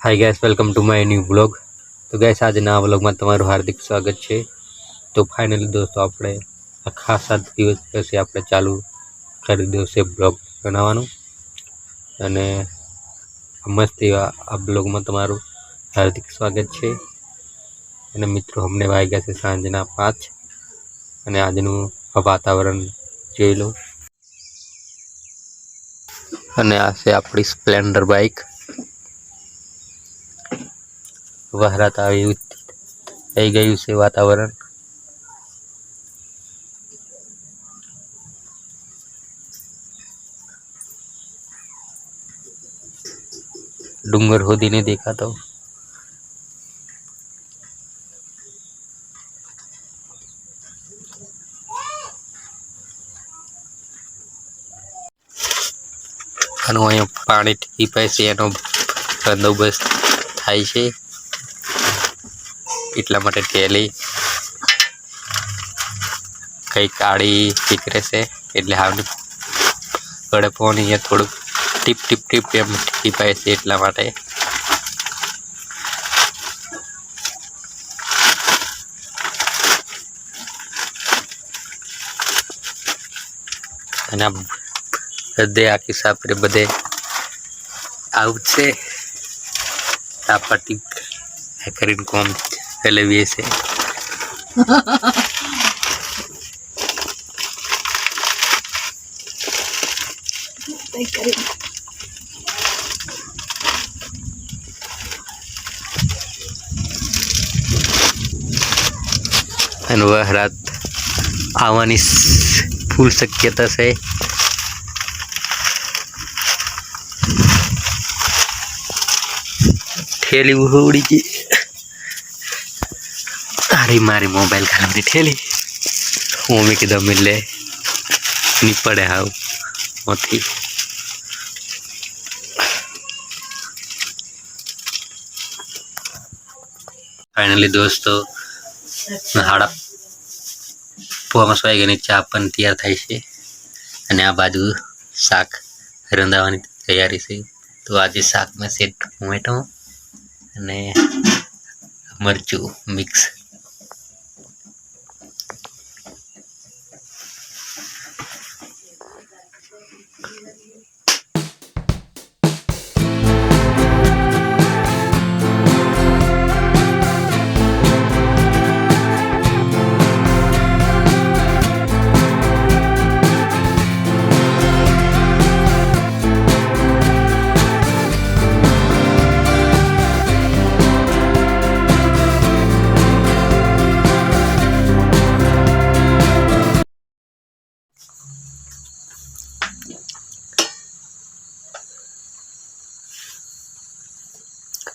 Hi guys welcome to my new blog તો guys આજના બ્લોગમાં તમારું હાર્દિક સ્વાગત છે. તો ફાઇનલી દોસ્તો, આપણે આખા સાત દિવસ પછી આપણે ચાલુ કરી દો છે બ્લોગ બનાવવાનું. અને મસ્ત એવા આ બ્લોગમાં તમારું હાર્દિક સ્વાગત છે. અને મિત્રો, અમને વાગ્યા છે સાંજના પાંચ. અને આજનું વાતાવરણ જોઈ લો. અને આ છે આપણી સ્પ્લેન્ડર બાઇક વહરાત આવી થઈ ગયું છે વાતાવરણ. ડુંગર હોદીને દેખાતો. અને અહીંયા પાણી ટીપાય છે, એનો બંદોબસ્ત થાય છે. એટલા માટે ટેલી કઈ કાળી ઠીક રહેશે? એટલે હાવની ગળપવાની અહીંયા થોડુંક ટીપ ટીપ ટીપ એમ ટીપાય છે એટલા માટે. અને આ બધે આખી સાપરે બધે આવું છે. છે સાપટી કરીને કોમ ચલાવીએ છે અને વહરાત આવવાની સ- ફૂલ શક્યતા છે. ઠેલી ઉડી ગઈ. તારી મારી મોબાઈલ ખાલી ઠેલી. હું મેં કીધું મિલે નીપડે હાવ, મોથી. ફાઇનલી દોસ્તો, હાડા પોવામાં સોઈ ગઈ ચા પણ તૈયાર થાય છે. અને આ બાજુ શાક રંધાવાની તૈયારી છે. તો આજે શાકમાં સેટ ટોમેટો અને મરચું મિક્સ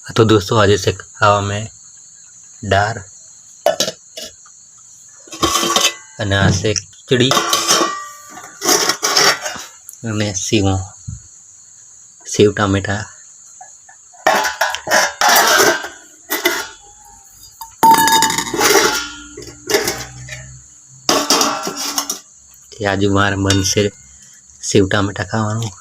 તો દોસ્તો આજે છે ખાવા મેં દાળ અને આ છે ખીચડી અને સીવો સેવ ટામેટા આજે મારે છે સેવ ટામેટા ખાવાનું